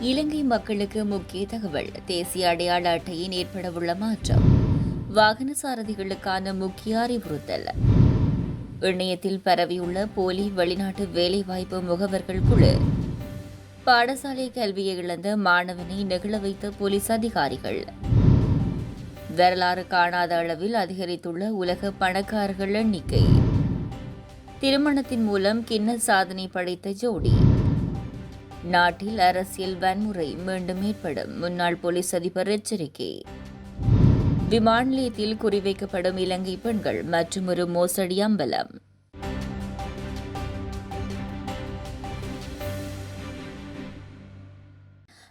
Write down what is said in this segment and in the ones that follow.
இலங்கை மக்களுக்கு முக்கிய தகவல் தேசிய அடையாள அட்டையின் ஏற்படவுள்ள மாற்றம் வாகன சாரதிகளுக்கான முக்கிய அறிவுறுத்தல். இணையத்தில் பரவியுள்ள போலி வெளிநாட்டு வேலைவாய்ப்பு முகவர்கள் குழு. பாடசாலை கல்வியை இழந்த மாணவனை நெகிழ வைத்த போலீஸ் அதிகாரிகள். வரலாறு காணாத அளவில் அதிகரித்துள்ள உலக பணக்காரர்கள் எண்ணிக்கை. திருமணத்தின் மூலம் கிண்ண சாதனை படைத்த ஜோடி. நாட்டில் அரசியல் வன்முறை மீண்டும் ஏற்படும். முன்னாள் போலீஸ் அதிபர் எச்சரிக்கை. விமான நிலையத்தில் குறிவைக்கப்படும் இலங்கை பெண்கள் மற்றும் ஒரு மோசடி அம்பலம்.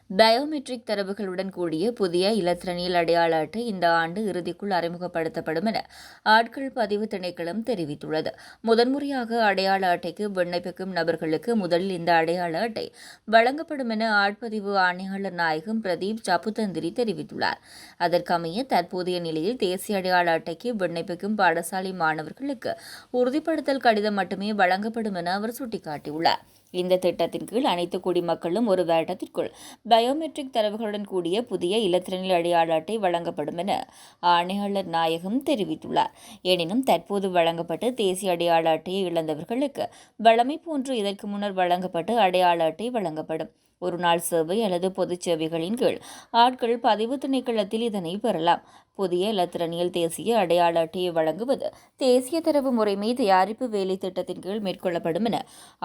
பயோமெட்ரிக் தரவுகளுடன் கூடிய புதிய இலத்திரனியல் அடையாள அட்டை இந்த ஆண்டு இறுதிக்குள் அறிமுகப்படுத்தப்படும் என ஆட்கள் பதிவு திணைக்களம் தெரிவித்துள்ளது. முதன்முறையாக அடையாள அட்டைக்கு விண்ணப்பிக்கும் நபர்களுக்கு முதலில் இந்த அடையாள அட்டை வழங்கப்படும் என ஆட்பதிவு ஆணையாளர் நாயகம் பிரதீப் சப்புதந்திரி தெரிவித்துள்ளார். அதற்கமைய தற்போதைய நிலையில் தேசிய அடையாள அட்டைக்கு விண்ணப்பிக்கும் பாடசாலை மாணவர்களுக்கு உறுதிப்படுத்தல் கடிதம் மட்டுமே வழங்கப்படும் என அவர் சுட்டிக்காட்டியுள்ளார். இந்த திட்டத்தின் கீழ் அனைத்து குடிமக்களும் ஒரு வேட்டத்திற்குள் பயோமெட்ரிக் தரவுகளுடன் கூடிய புதிய இலத்திரனில் அடையாள அட்டை வழங்கப்படும் என ஆணையாளர் நாயகம் தெரிவித்துள்ளார். எனினும் தற்போது வழங்கப்பட்டு தேசிய அடையாள அட்டையை இழந்தவர்களுக்கு வழமை போன்று இதற்கு முன்னர் வழங்கப்பட்டு அடையாள அட்டை வழங்கப்படும். ஒரு நாள் சேவை அல்லது பொதுச் சேவைகளின் கீழ் ஆட்கள் பதிவு திணைக்களத்தில் இதனை பெறலாம். புதிய இலத்திரனியல் தேசிய அடையாள அட்டையை வழங்குவது தேசிய தரவு முறைமை தயாரிப்பு வேலை திட்டத்தின் கீழ் மேற்கொள்ளப்படும் என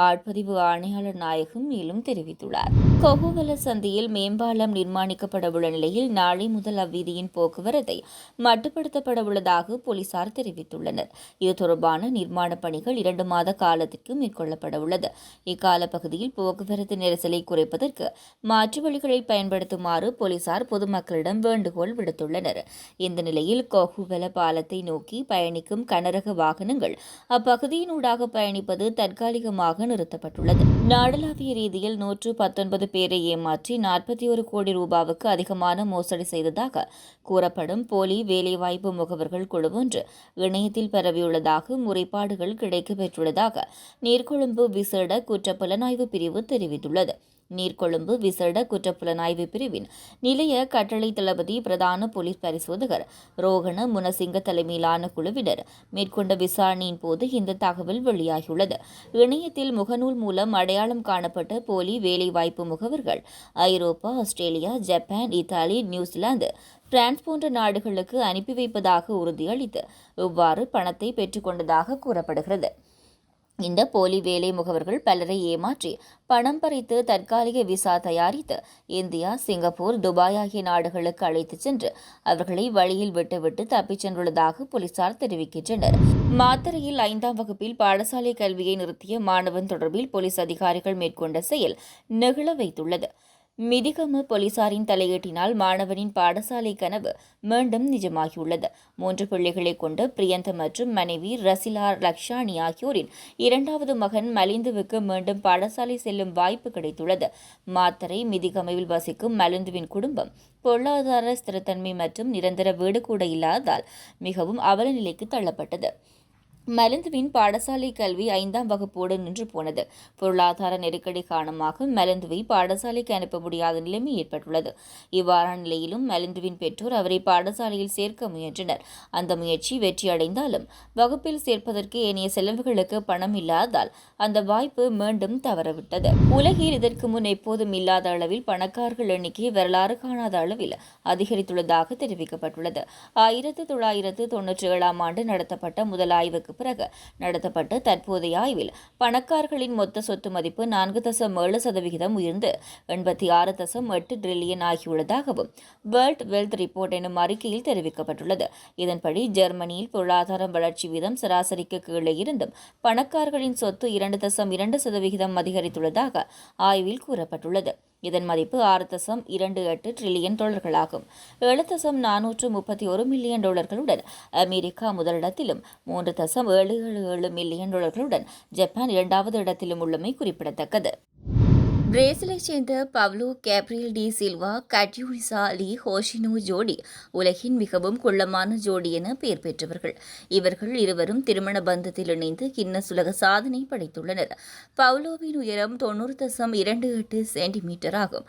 ஆட்பதிவு ஆணையாளர் நாயகம் மேலும் தெரிவித்துள்ளார். கொகுவல சந்தியில் மேம்பாலம் நிர்மாணிக்கப்படவுள்ள நிலையில் நாளை முதல் அவ்வீதியின் போக்குவரத்தை மட்டுப்படுத்தப்பட உள்ளதாக போலீசார் தெரிவித்துள்ளனர். இது தொடர்பான நிர்மாண பணிகள் இரண்டு மாத காலத்திற்கு மேற்கொள்ளப்பட உள்ளது இக்கால பகுதியில் போக்குவரத்து நெரிசலை குறைப்பதற்கு மாற்று வழிகளை பயன்படுத்துமாறு போலீசார் பொதுமக்களிடம் வேண்டுகோள் விடுத்துள்ளனர். இந்த நிலையில் கோகுவல பாலத்தை நோக்கி பயணிக்கும் கனரக வாகனங்கள் அப்பகுதியினூடாக பயணிப்பது தற்காலிகமாக நிறுத்தப்பட்டுள்ளது. நாடளாவிய ரீதியில் நூற்று பத்தொன்பது பேரை ஏமாற்றி நாற்பத்தி ஒரு கோடி ரூபாவுக்கு அதிகமான மோசடி செய்ததாக கூறப்படும் போலி வேலைவாய்ப்பு முகவர்கள் குழு ஒன்று இணையத்தில் பரவியுள்ளதாக முறைப்பாடுகள் கிடைக்கப்பெற்றுள்ளதாக நீர்கொழும்பு விசேட குற்ற புலனாய்வு பிரிவு தெரிவித்துள்ளது. நீர்கொழும்பு விசேட குற்றப்புலனாய்வு பிரிவின் நிலைய கட்டளை தளபதி பிரதான போலீஸ் பரிசோதகர் ரோகண முனசிங்க தலைமையிலான குழுவினர் மேற்கொண்ட விசாரணையின் போது இந்த தகவல் வெளியாகியுள்ளது. இணையத்தில் முகநூல் மூலம் அடையாளம் காணப்பட்ட போலி வேலைவாய்ப்பு முகவர்கள் Europe Australia Japan Italy New Zealand France போன்ற நாடுகளுக்கு அனுப்பி வைப்பதாக உறுதியளித்து இவ்வாறு பணத்தை பெற்றுக்கொண்டதாக கூறப்படுகிறது. இந்த போலி வேலை முகவர்கள் பலரை ஏமாற்றி பணம் பறித்து தற்காலிக விசா தயாரித்து இந்தியா சிங்கப்பூர் துபாய் ஆகிய நாடுகளுக்கு அழைத்துச் சென்று அவர்களை வழியில் விட்டுவிட்டு தப்பிச் சென்றுள்ளதாக போலீசார் தெரிவிக்கின்றனர். மாத்தறையில் ஐந்தாம் வகுப்பில் பாடசாலை கல்வியை நிறுத்திய மாணவன் தொடர்பில் போலீஸ் அதிகாரிகள் மேற்கொண்ட செயல் நெகிழ வைத்துள்ளது. மிதிகம போலீசாரின் தலையீட்டினால் மாணவனின் பாடசாலை கனவு மீண்டும் நிஜமாகியுள்ளது. மூன்று பிள்ளைகளை கொண்டு பிரியந்த மற்றும் மனைவி ரசிலா லக்ஷானி ஆகியோரின் இரண்டாவது மகன் மலிந்துவுக்கு மீண்டும் பாடசாலை செல்லும் வாய்ப்பு கிடைத்துள்ளது. மாத்தரை மிதிகமைவில் வசிக்கும் மலிந்துவின் குடும்பம் பொருளாதார ஸ்திரத்தன்மை மற்றும் நிரந்தர வீடு கூட இல்லாததால் மிகவும் அவல நிலைக்கு தள்ளப்பட்டது. மலந்துவின் பாடசாலை கல்வி ஐந்தாம் வகுப்போடு நின்று போனது. பொருளாதார நெருக்கடி காரணமாக மலந்துவை பாடசாலைக்கு அனுப்ப முடியாத நிலைமை ஏற்பட்டுள்ளது. இவ்வாறான நிலையிலும் மலந்துவின் பெற்றோர் அவரை பாடசாலையில் சேர்க்க முயன்றனர். அந்த முயற்சி வெற்றியடைந்தாலும் வகுப்பில் சேர்ப்பதற்கு ஏனைய செலவுகளுக்கு பணம் இல்லாததால் அந்த வாய்ப்பு மீண்டும் தவறவிட்டது. உலகில் இதற்கு முன் எப்போதும் இல்லாத அளவில் பணக்காரர்கள் எண்ணிக்கை வரலாறு காணாத அளவில் அதிகரித்துள்ளதாக தெரிவிக்கப்பட்டுள்ளது. ஆயிரத்து தொள்ளாயிரத்து தொன்னூற்றி ஏழாம் ஆண்டு நடத்தப்பட்ட முதல் ஆய்வுக்கு பிறகு நடத்தப்பட்ட தற்போதைய ஆய்வில் பணக்காரர்களின் மொத்த சொத்து மதிப்பு நான்கு தசம் ஏழு சதவிகிதம் உயர்ந்து எண்பத்தி ஆறு தசம் எட்டு டிரில்லியன் ஆகியுள்ளதாகவும் வேர்ல்ட் வெல்த் ரிப்போர்ட் எனும் அறிக்கையில் தெரிவிக்கப்பட்டுள்ளது. இதன்படி ஜெர்மனியில் பொருளாதார வளர்ச்சி வீதம் சராசரிக்கு கீழே இருந்தும் பணக்காரர்களின் சொத்து இரண்டு தசம் இரண்டு சதவிகிதம் அதிகரித்துள்ளதாக ஆய்வில் கூறப்பட்டுள்ளது. இதன் மதிப்பு ஆறு தசம் இரண்டு எட்டு ட்ரில்லியன் டாலர்களாகும். ஏழு தசம் நானூற்று முப்பத்தி ஒரு மில்லியன் டாலர்களுடன் அமெரிக்கா முதலிடத்திலும் மூன்று தசம் ஏழு ஏழு ஏழு மில்லியன் டாலர்களுடன் ஜப்பான் இரண்டாவது இடத்திலும் உள்ளமை குறிப்பிடத்தக்கது. பிரேசிலைச் சேர்ந்த பவ்லோ கேப்ரியல் டி சில்வா கட்யூரிசா லி ஹோஷினோ ஜோடி உலகின் மிகவும் குள்ளமான ஜோடி என பெயர் பெற்றவர்கள். இவர்கள் இருவரும் திருமண பந்தத்தில் இணைந்து கின்னஸ் உலக சாதனை படைத்துள்ளனர். பவ்லோவின் உயரம் தொண்ணூறு தசம் இரண்டு எட்டு சென்டிமீட்டர் ஆகும்.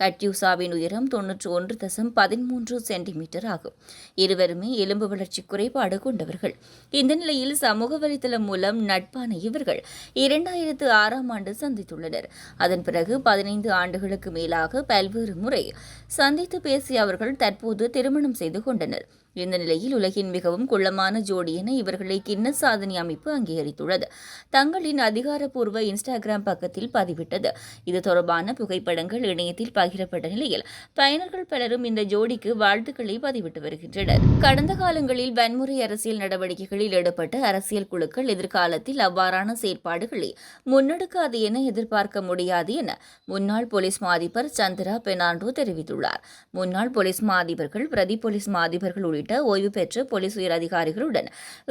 கட்யூசாவின் உயரம் தொன்னூற்று ஒன்று தசம் பதிமூன்று சென்டிமீட்டர் ஆகும். இருவருமே எலும்பு வளர்ச்சி குறைபாடு கொண்டவர்கள். இந்த நிலையில் சமூக வலைதளம் மூலம் நட்பான இவர்கள் இரண்டாயிரத்து ஆறாம் ஆண்டு சந்தித்துள்ளனர். அதன் பிறகு பதினைந்து ஆண்டுகளுக்கு மேலாக பல்வேறு முறை சந்தித்து பேசிய அவர்கள் தற்போது திருமணம் செய்து கொண்டனர். இந்த நிலையில் உலகின் மிகவும் குள்ளமான ஜோடி என இவர்களை கின்னஸ் சாதனை அமைப்பு அங்கீகரித்துள்ளது. தங்களின் அதிகாரப்பூர்வ இன்ஸ்டாகிராம் பக்கத்தில் பதிவிட்டது. இது தொடர்பான புகைப்படங்கள் இணையத்தில் பகிரப்பட்ட நிலையில் பயனர்கள் பலரும் இந்த ஜோடிக்கு வாழ்த்துக்களை பதிவிட்டு வருகின்றனர். கடந்த காலங்களில் வன்முறை அரசியல் நடவடிக்கைகளில் ஈடுபட்ட அரசியல் குழுக்கள் எதிர்காலத்தில் அவ்வாறான செயற்பாடுகளை முன்னெடுக்காது என எதிர்பார்க்க முடியாது என முன்னாள் போலீஸ் மாதிபர் சந்திரா பெனாண்டோ தெரிவித்துள்ளார். முன்னாள் போலீஸ் மாதிபர்கள் பிரதி போலீஸ் மாதிபர்கள் உள்ளிட்ட உள்ளிட்ட ஓய்வு பெற்ற போலீஸ் உயர் அதிகாரிகளுடன்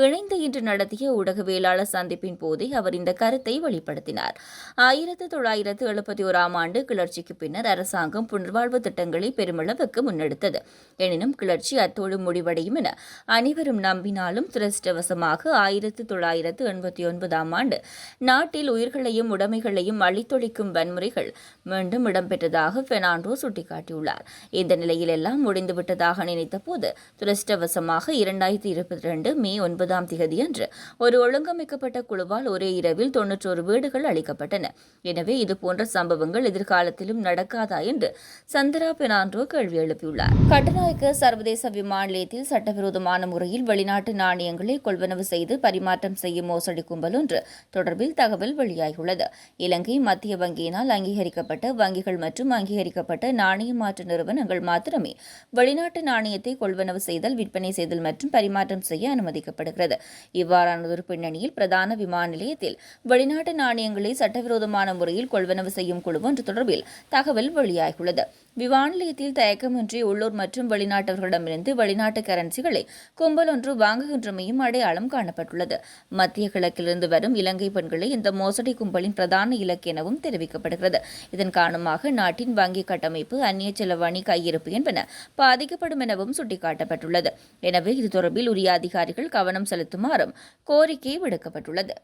இணைந்து இன்று நடத்திய ஊடகவியலாளர் சந்திப்பின் போதே அவர் இந்த கருத்தை வெளிப்படுத்தினார். ஆயிரத்து தொள்ளாயிரத்து எழுபத்தி ஓராம் ஆண்டு கிளர்ச்சிக்கு பின்னர் அரசாங்கம் புனர்வாழ்வு திட்டங்களை பெருமளவுக்கு முன்னெடுத்தது. எனினும் கிளர்ச்சி அத்தோடு முடிவடையும் என அனைவரும் நம்பினாலும் துரஷ்டவசமாக ஆயிரத்து தொள்ளாயிரத்து எண்பத்தி ஒன்பதாம் ஆண்டு நாட்டில் உயிர்களையும் உடைமைகளையும் அழித்தொழிக்கும் வன்முறைகள் மீண்டும் இடம்பெற்றதாக பெர்னாண்டோ சுட்டிக்காட்டியுள்ளார். இந்த நிலையில் எல்லாம் முடிந்துவிட்டதாக நினைத்தபோது துரஷ்டவசமாக இரண்டாயிரத்தி இருபத்தி ரெண்டு மே ஒன்பதாம் தேதியன்று ஒரு ஒழுங்கமைக்கப்பட்ட குழுவால் ஒரே இரவில் தொன்னூற்றோரு வீடுகள் அளிக்கப்பட்டன. எனவே இதுபோன்ற சம்பவங்கள் எதிர்காலத்திலும் நடக்காதா என்று சந்திரா பெர்னாண்டோ கேள்வி எழுப்பியுள்ளார். கட்டுநாயக்க சர்வதேச விமான நிலையத்தில் சட்டவிரோதமான முறையில் வெளிநாட்டு நாணயங்களை கொள்வனவு செய்து பரிமாற்றம் செய்யும் மோசடி கும்பல் ஒன்று தொடர்பில் தகவல் வெளியாகியுள்ளது. இலங்கை மத்திய வங்கியினால் அங்கீகரிக்கப்பட்ட வங்கிகள் மற்றும் அங்கீகரிக்கப்பட்ட நாணய மாற்று நிறுவனங்கள் மாத்திரமே வெளிநாட்டு நாணயத்தை கொள்வனவு செய்தல் விற்பனை செய்தல் மற்றும் பரிமாற்றம் செய்ய அனுமதிக்கப்படுகிறது. இவ்வாறானதொரு பின்னணியில் பிரதான விமான நிலையத்தில் வெளிநாட்டு நாணயங்களை சட்டவிரோதமான முறையில் கொள்வனவு செய்யும் குழு ஒன்று தொடர்பில் தகவல் வெளியாகியுள்ளது. விமான நிலையத்தில் தயக்கமின்றி உள்ளூர் மற்றும் வெளிநாட்டவர்களிடமிருந்து வெளிநாட்டு கரன்சிகளை கும்பல் ஒன்று வாங்குகின்றமையும் அடையாளம் காணப்பட்டுள்ளது. மத்திய கிழக்கிலிருந்து வரும் இலங்கை பெண்களை இந்த மோசடி கும்பலின் பிரதான இலக்கு எனவும் தெரிவிக்கப்படுகிறது. இதன் காரணமாக நாட்டின் வங்கி கட்டமைப்பு அந்நிய செலவணி கையிருப்பு என்பன பாதிக்கப்படும் எனவும் சுட்டிக்காட்டப்பட்டுள்ளது. எனவே இது தொடர்பில் உரிய அதிகாரிகள் கவனம் செலுத்துமாறும் கோரிக்கை விடுக்கப்பட்டுள்ளது.